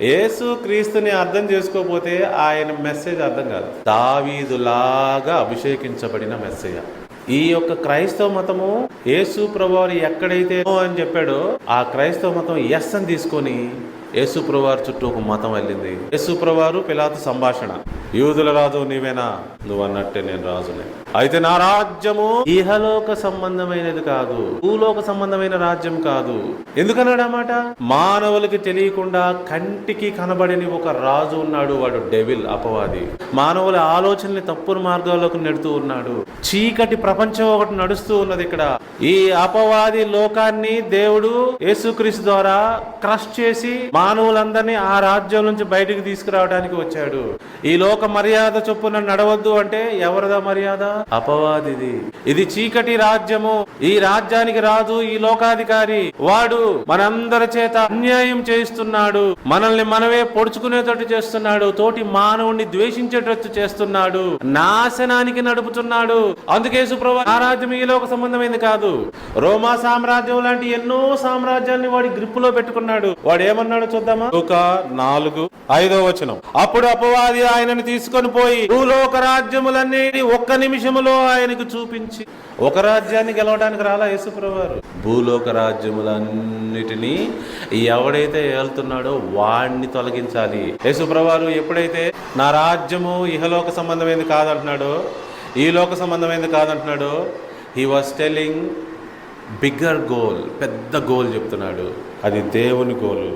యేసు క్రీస్తుని అర్థం చేసుకోకపోతే ఆయన మెసేజ్ అర్థం కాదు. దావీదులాగా అభిషేకించబడిన మెసేజ్ ఈ యొక్క క్రైస్తవ మతము యేసు ప్రభువారు ఎక్కడైతే అని చెప్పాడో ఆ క్రైస్తవ మతం ఎస్ అని తీసుకొని యేసుప్రవారు చుట్టూ ఒక మతం వెళ్ళింది. యేసుప్రవారు పిలాతు సంభాషణ. యూదుల రాజు నీవేనా? నువ్వు అన్నట్టే నేను రాజునే. అయితే నా రాజ్యము ఇహలోక సంబంధమైనది కాదు. భూలోక సంబంధమైన రాజ్యం కాదు. ఎందుకన్నాడమాట మానవులకి తెలియకుండా కంటికి కనబడని ఒక రాజు ఉన్నాడు. వాడు డెవిల్ అపవాది. మానవుల ఆలోచనని తప్పుడు మార్గాల్లోకి నెడుతూ ఉన్నాడు. చీకటి ప్రపంచం ఒకటి నడుస్తూ ఉన్నది ఇక్కడ. ఈ అపవాది లోకాన్ని దేవుడు యేసుక్రీస్తు ద్వారా క్రష్ చేసి మానవులందరినీ ఆ రాజ్యం నుంచి బయటికి తీసుకురావడానికి వచ్చాడు. ఈ లోక మర్యాద చొప్పున నడవద్దు అంటే ఎవరిదా మర్యాద? అపవాదిది. ఇది చీకటి రాజ్యము. ఈ రాజ్యానికి రాజు ఈ లోకాధికారి. వాడు మనందరి చేత అన్యాయం చేస్తున్నాడు మనల్ని మనమే పొడుచుకునేటట్టు చేస్తున్నాడు. తోటి మానవుణ్ణి ద్వేషించేటట్టు చేస్తున్నాడు. నాశనానికి నడుపుతున్నాడు. అందుకే సుప్రభా ఆ రాజ్యం ఈ లోక సంబంధమైంది కాదు. రోమా సామ్రాజ్యం లాంటి ఎన్నో సామ్రాజ్యాన్ని వాడి గ్రిప్పులో పెట్టుకున్నాడు. వాడు ఏమన్నాడు చూద్దామా? ఒక నాలుగు ఐదో వచనం. అప్పుడు అపవాది ఆయనను తీసుకొని పోయి భూలోక రాజ్యములన్నీ ఒక్క నిమిషములో ఆయనకు చూపించి ఒక రాజ్యాన్ని గెలవడానికి రాలా యేసుప్రవారు భూలోక రాజ్యములన్నిటినీ ఎవడైతే ఏళ్తున్నాడో వాడిని తొలగించాలి. యేసుప్రవారు ఎప్పుడైతే నా రాజ్యము ఇహలోక సంబంధమైనది కాదంటున్నాడో ఈ లోక సంబంధమైనది కాదంటున్నాడో he was telling bigger goal పెద్ద గోల్ చెప్తున్నాడు. అది దేవుని గోలు